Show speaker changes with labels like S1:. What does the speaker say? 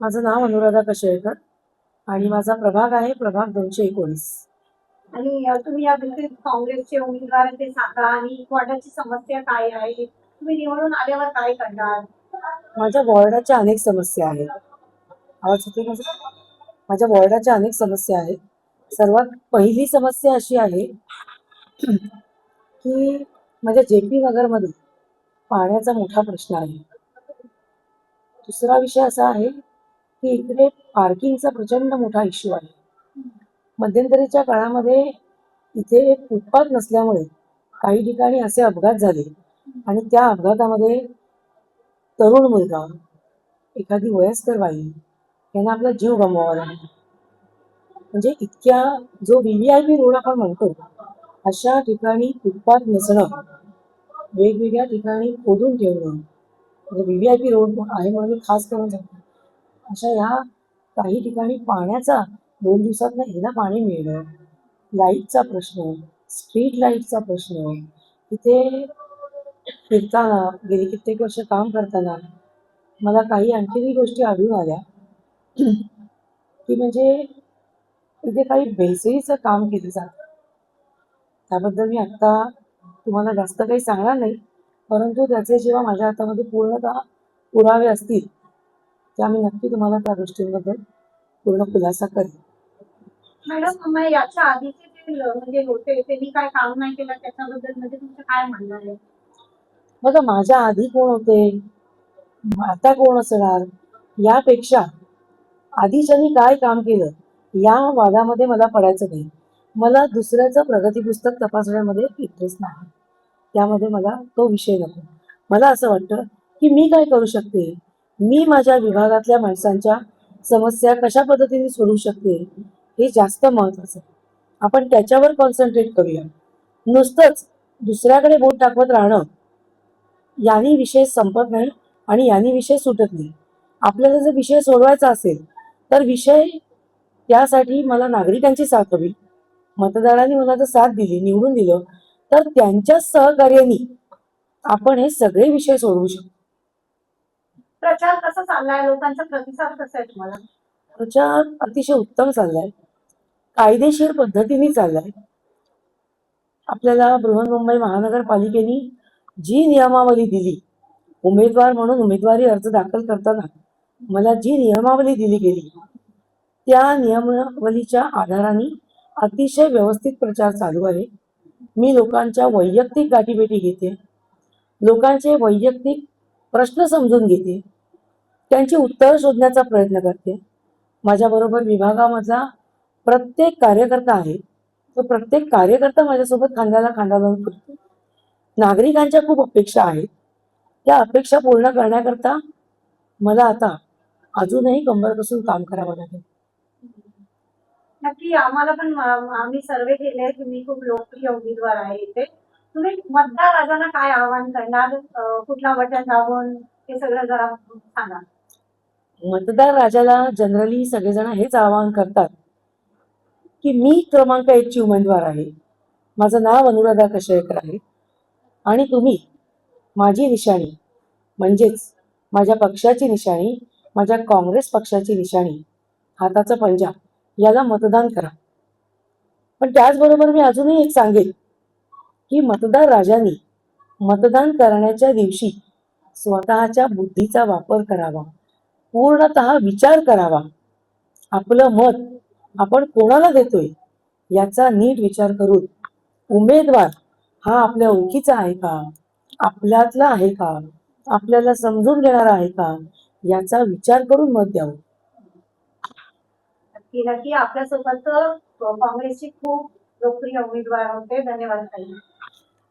S1: माझं नाव अनुराधा कशेळकर आणि माझा प्रभाग आहे प्रभाग दोनशे एकोणीस.
S2: आणि तुम्ही या भेटीत काँग्रेसचे उमेदवार ते सांगा आणि वॉर्डाची समस्या काय आहे? तुम्ही निवडून आल्यावर काय करणार?
S1: माझ्या वॉर्डाच्या अनेक समस्या आहेत. आवाज येतोय माझा? माझ्या वॉर्डाच्या अनेक समस्या आहेत. सर्वात पहिली समस्या अशी आहे की माझ्या जे पी नगरमध्ये पाण्याचा मोठा प्रश्न आहे. दुसरा विषय असा आहे की इकडे पार्किंगचा प्रचंड मोठा इश्यू आहे. मध्यंतरीच्या काळामध्ये इथे फुटपाथ नसल्यामुळे काही ठिकाणी असे अपघात झाले. आणि त्या अपघातामध्ये तरुण मुलगा एखादी वयस्कर बाई यांना आपला जीव गमवावा लागला. म्हणजे इतक्या जो V V I P road आपण म्हणतो अशा ठिकाणी फुटपाथ नसणं वेगवेगळ्या ठिकाणी खोदून ठेवणं म्हणजे V V I P road आहे म्हणून मी खास करून सांगतो. अशा ह्या काही ठिकाणी पाण्याचा दोन दिवसात एकदा पाणी मिळणं लाईटचा प्रश्न स्ट्रीट लाईटचा प्रश्न इथे फिरताना गेली कित्येक वर्ष काम करताना मला काही आणखीनही गोष्टी आढळून आल्या. की म्हणजे इथे काही बेसरीचं काम केलं जातं. त्याबद्दल मी आत्ता तुम्हाला जास्त काही सांगणार नाही परंतु त्याचे जेव्हा माझ्या हातामध्ये पूर्णतः पुरावे असतील त्या मी नक्की तुम्हाला त्या गोष्टींबद्दल पूर्ण खुलासा करेन
S2: मॅडम याच्या आधीचे जे म्हणजे होते त्यांनी काय काम नाही केलं त्याच्याबद्दल म्हणजे तुमचं काय म्हणणं आहे?
S1: बघा माझ्या आधी कोण होते? आता कोण असणार? यापेक्षा आधीच्यांनी काय काम केलं या वादामध्ये मला पडायचं नाही. मला दुसऱ्याचं प्रगती पुस्तक तपासण्यामध्ये इंटरेस्ट नाही. त्यामध्ये मला तो विषय नको. मला असं वाटतं की मी काय करू शकते? मी माझ्या विभागातल्या माणसांच्या समस्या कशा पद्धतीने सोडवू शकते हे जास्त महत्वाचं आपण त्याच्यावर कॉन्सन्ट्रेट करूया. नुसतंच दुसऱ्याकडे बोट टाकवत राहणं यांनी विषय संपत नाही आणि यांनी विषय सुटत नाही. आपल्याला जर विषय सोडवायचा असेल तर विषय त्यासाठी मला नागरिकांची साथ हवी. मतदारांनी मला जर साथ दिली निवडून दिलं तर त्यांच्या सहकार्याने आपण हे सगळे विषय सोडवू शकतो.
S2: प्रचार कसा चाललाय? लोकांचा प्रतिसाद कसा आहे तुम्हाला?
S1: प्रचार अतिशय उत्तम चाललाय. कायदेशीर पद्धतीने चाललाय. आपल्याला बृहन्मुंबई महानगरपालिकेने जी नियमावली दिली उमेदवार म्हणून उमेदवारी अर्ज दाखल करताना मला जी नियमावली दिली गेली त्या नियमावलीच्या आधाराने अतिशय व्यवस्थित प्रचार चालू आहे. मी लोकांच्या वैयक्तिक गाठीभेटी घेते. लोकांचे वैयक्तिक प्रश्न समजून घेते. त्यांची उत्तरं शोधण्याचा प्रयत्न करते. माझ्याबरोबर विभागामधला प्रत्येक कार्यकर्ता आहे. तो प्रत्येक कार्यकर्ता माझ्यासोबत खांद्याला खांदा लावून फिरतो. नागरिकांच्या खूप अपेक्षा आहेत. त्या अपेक्षा पूर्ण करण्याकरता मला आता अजूनही कंबर कसून काम करावं लागेल.
S2: नक्की आम्हाला पण आम्ही सर्वे केले. तुम्ही खूप लोकप्रिय उमेदवार आहे इथे. तुम्ही मतदार राजांना काय आवाहन करणार? कुठला बटन दाबून हे सगळं जरा सांगा.
S1: मतदार राजाला जनरली सगळेजण हेच आवाहन करतात की मी क्रमांक एकची उमेदवार आहे. माझं नाव अनुराधा कशेळकर आहे. आणि तुम्ही माझी निशाणी म्हणजेच माझ्या पक्षाची निशाणी माझ्या काँग्रेस पक्षाची निशाणी हाताचा पंजा याला मतदान करा. पण त्याचबरोबर मी अजूनही एक सांगेन की मतदार राजांनी मतदान करण्याच्या दिवशी स्वतःच्या बुद्धीचा वापर करावा. पूर्णत विचार करावा. आपलं मत आपण कोणाला देतोय याचा नीट विचार करून उमेदवार हा आपल्या ओळखीचा आहे का? आपल्यातला आहे का? आपल्याला समजून घेणारा आहे का? याचा विचार करून मत द्यावं.
S2: नक्की आपल्यासोबत काँग्रेसचे खूप लोकप्रिय उमेदवार होते. धन्यवाद ताई.